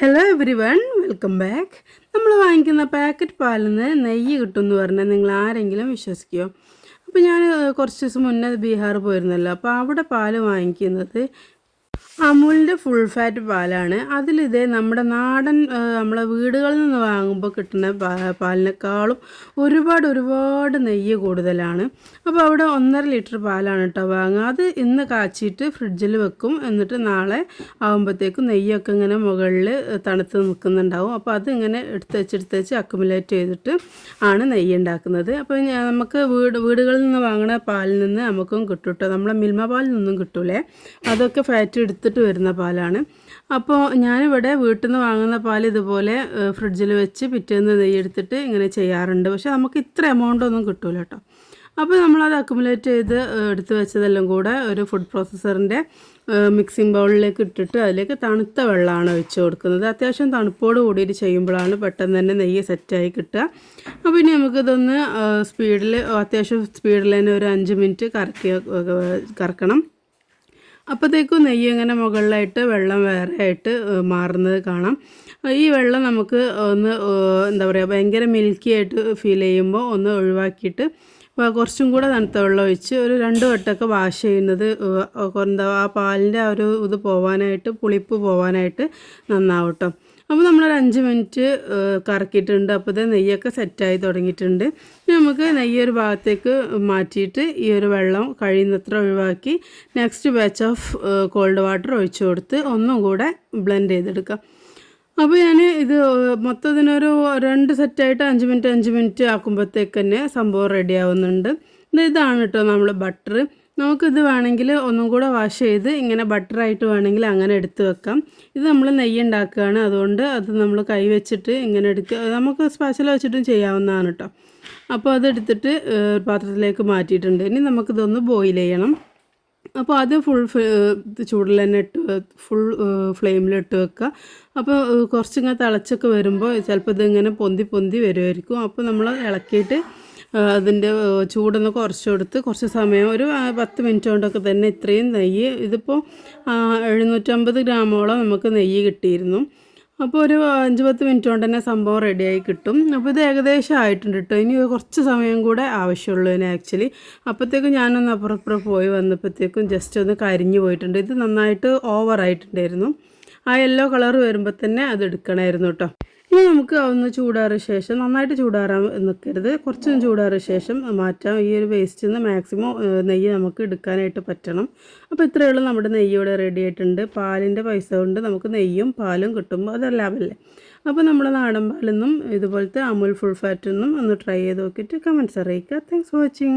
Hello everyone welcome back നമ്മൾ വാങ്ങിക്കുന്ന packet പാലിൽ നിന്ന് നെയ്യ് കിട്ടും എന്ന് പറഞ്ഞാൽ നിങ്ങൾ ആരെങ്കിലും വിശ്വസിക്കുമോ അപ്പോൾ ഞാൻ കുറച്ച് ദിവസം മുന്നേ ബീഹാർ പോയിരുന്നല്ലോ. അപ്പോൾ അവിടെ പാൽ വാങ്ങിക്കുന്നത് അമൂലിന്റെ ഫുൾ ഫാറ്റ് പാലാണ്. അതിലിതേ നമ്മുടെ നാടൻ നമ്മളെ വീടുകളിൽ നിന്ന് വാങ്ങുമ്പോൾ കിട്ടുന്ന പാലിനേക്കാളും ഒരുപാട് ഒരുപാട് നെയ്യ് കൂടുതലാണ്. അപ്പോൾ അവിടെ ഒന്നര ലിറ്റർ പാലാണ് കേട്ടോ വാങ്ങുക. അത് ഇന്ന് കാച്ചിയിട്ട് ഫ്രിഡ്ജിൽ വെക്കും. എന്നിട്ട് നാളെ ആകുമ്പോഴത്തേക്കും നെയ്യൊക്കെ ഇങ്ങനെ മുകളിൽ തണുത്ത് നിൽക്കുന്നുണ്ടാവും. അപ്പോൾ അത് ഇങ്ങനെ എടുത്ത് വെച്ച് എടുത്ത് വെച്ച് അക്കുമുലേറ്റ് ചെയ്തിട്ട് ആണ് നെയ്യ് ഉണ്ടാക്കുന്നത്. അപ്പോൾ നമുക്ക് വീട് വീടുകളിൽ നിന്ന് വാങ്ങുന്ന പാലിൽ നിന്ന് നമുക്കും കിട്ടും കേട്ടോ നമ്മളെ മിൽമ പാലിൽ നിന്നും കിട്ടൂലേ. അതൊക്കെ ഫാറ്റ് എടുത്തിട്ട് വരുന്ന പാലാണ്. അപ്പോൾ ഞാനിവിടെ വീട്ടിൽ നിന്ന് വാങ്ങുന്ന പാൽ ഇതുപോലെ ഫ്രിഡ്ജിൽ വെച്ച് പിറ്റേന്ന് നെയ്യെടുത്തിട്ട് ഇങ്ങനെ ചെയ്യാറുണ്ട്. പക്ഷേ നമുക്ക് ഇത്ര എമൗണ്ട് ഒന്നും കിട്ടില്ല കേട്ടോ. അപ്പോൾ നമ്മളത് അക്കുമുലേറ്റ് ചെയ്ത് എടുത്തു വെച്ചതെല്ലാം കൂടെ ഒരു ഫുഡ് പ്രോസസ്സറിന്റെ മിക്സിംഗ് ബൗളിലേക്ക് ഇട്ടിട്ട് അതിലേക്ക് തണുത്ത വെള്ളമാണ് ഒഴിച്ച് കൊടുക്കുന്നത്. അത്യാവശ്യം തണുപ്പോട് കൂടിയിട്ട് ചെയ്യുമ്പോഴാണ് പെട്ടെന്ന് തന്നെ നെയ്യ് സെറ്റായി കിട്ടുക. അപ്പോൾ ഇനി നമുക്കിതൊന്ന് സ്പീഡിൽ അത്യാവശ്യം സ്പീഡിൽ തന്നെ ഒരു അഞ്ച് മിനിറ്റ് കറക്കി കറക്കണം. അപ്പോഴത്തേക്കും നെയ്യ് ഇങ്ങനെ മുകളിലായിട്ട് വെള്ളം വേറെ ആയിട്ട് മാറുന്നത് കാണാം. ഈ വെള്ളം നമുക്ക് ഒന്ന് എന്താ പറയുക ഭയങ്കര മിൽക്കി ആയിട്ട് ഫീൽ ചെയ്യുമ്പോൾ ഒന്ന് ഒഴിവാക്കിയിട്ട് കുറച്ചും കൂടെ തണുത്ത വെള്ളം ഒഴിച്ച് ഒരു രണ്ട് വട്ടമൊക്കെ വാഷ് ചെയ്യുന്നത് എന്താ ആ പാലിന്റെ ആ ഒരു ഇത് പോവാനായിട്ട് പുളിപ്പ് പോവാനായിട്ട് നന്നാവും കേട്ടോ അപ്പോൾ നമ്മളൊരു അഞ്ച് മിനിറ്റ് കറക്കിയിട്ടുണ്ട്. അപ്പോൾ ഇത് നെയ്യൊക്കെ സെറ്റായി തുടങ്ങിയിട്ടുണ്ട്. നമുക്ക് നെയ്യ് ഒരു ഭാഗത്തേക്ക് മാറ്റിയിട്ട് ഈ ഒരു വെള്ളം കഴിയുന്നത്ര ഒഴിവാക്കി next batch of cold water ഒഴിച്ചു കൊടുത്ത് ഒന്നും കൂടെ ബ്ലെൻഡ് ചെയ്തെടുക്കാം. അപ്പോൾ ഞാൻ ഇത് മൊത്തത്തിനൊരു രണ്ട് സെറ്റായിട്ട് അഞ്ച് മിനിറ്റ് അഞ്ച് മിനിറ്റ് ആക്കുമ്പോഴത്തേക്ക് തന്നെ സംഭവം റെഡി ആവുന്നുണ്ട്. ഇതാണ് കേട്ടോ നമ്മൾ ബട്ടർ നമുക്കിത് വേണമെങ്കിൽ ഒന്നും കൂടെ വാഷ് ചെയ്ത് ഇങ്ങനെ ബട്ടറായിട്ട് വേണമെങ്കിൽ അങ്ങനെ എടുത്ത് വെക്കാം. ഇത് നമ്മൾ നെയ്യ് ഉണ്ടാക്കുകയാണ് അതുകൊണ്ട് അത് നമ്മൾ കൈ വെച്ചിട്ട് ഇങ്ങനെ എടുക്കുക നമുക്ക് സ്പെഷ്യൽ വെച്ചിട്ടും ചെയ്യാവുന്നതാണ് കേട്ടോ. അപ്പോൾ അതെടുത്തിട്ട് പാത്രത്തിലേക്ക് മാറ്റിയിട്ടുണ്ട്. ഇനി നമുക്കിതൊന്ന് ബോയിൽ ചെയ്യണം. അപ്പോൾ ആദ്യം ഫുൾ ചൂടിൽ തന്നെ ഇട്ട് ഫുൾ ഫ്ലെയിമിൽ ഇട്ട് വെക്കുക അപ്പോൾ കുറച്ചിങ്ങനെ തിളച്ചൊക്കെ വരുമ്പോൾ ചിലപ്പോൾ ഇതിങ്ങനെ പൊന്തി പൊന്തി വരുമായിരിക്കും അപ്പോൾ നമ്മൾ ഇളക്കിയിട്ട് അതിന്റെ ചൂടൊന്ന് കുറച്ച് കൊടുത്ത് കുറച്ച് സമയം ഒരു പത്ത് മിനിറ്റ് കൊണ്ടൊക്കെ തന്നെ ഇത്രയും നെയ്യ് ഇതിപ്പോൾ എഴുന്നൂറ്റമ്പത് ഗ്രാമോളം നമുക്ക് നെയ്യ് കിട്ടിയിരുന്നു. അപ്പോൾ ഒരു അഞ്ച് പത്ത് മിനിറ്റ് കൊണ്ട് തന്നെ സംഭവം റെഡിയായി കിട്ടും. അപ്പോൾ ഇത് ഏകദേശം ആയിട്ടുണ്ട് കേട്ടോ ഇനി കുറച്ച് സമയം കൂടെ ആവശ്യമുള്ളൂ ഇതിന് ആക്ച്വലി അപ്പോഴത്തേക്കും ഞാനൊന്ന് അപ്പുറപ്പുറം പോയി വന്നപ്പോഴത്തേക്കും ജസ്റ്റ് ഒന്ന് കരിഞ്ഞു പോയിട്ടുണ്ട്. ഇത് നന്നായിട്ട് ഓവറായിട്ടുണ്ടായിരുന്നു ആ യെല്ലോ കളർ വരുമ്പോൾ തന്നെ അത് എടുക്കണമായിരുന്നു കേട്ടോ ഇനി നമുക്ക് ഒന്ന് ചൂടാറിയ ശേഷം നന്നായിട്ട് ചൂടാറാൻ നിൽക്കരുത്. കുറച്ചൊന്ന് ചൂടാറിയ ശേഷം മാറ്റാം. ഈ ഒരു വേസ്റ്റിൽ നിന്ന് മാക്സിമം നെയ്യ് നമുക്ക് എടുക്കാനായിട്ട് പറ്റണം. അപ്പോൾ ഇത്രയേ ഉള്ളൂ നമ്മുടെ നെയ്യ് ഇവിടെ റെഡി ആയിട്ടുണ്ട്. പാലിന്റെ പൈസ കൊണ്ട് നമുക്ക് നെയ്യും പാലും കിട്ടുമ്പോൾ അത് ലാഭമല്ലേ അപ്പോൾ നമ്മുടെ നാടൻ പാലിൽ നിന്നും ഇതുപോലത്തെ അമുൽ ഫുൾ ഫാറ്റിൽ നിന്നും ഒന്ന് ട്രൈ ചെയ്ത് നോക്കിയിട്ട് കമൻസ് അറിയിക്കുക. Thanks for watching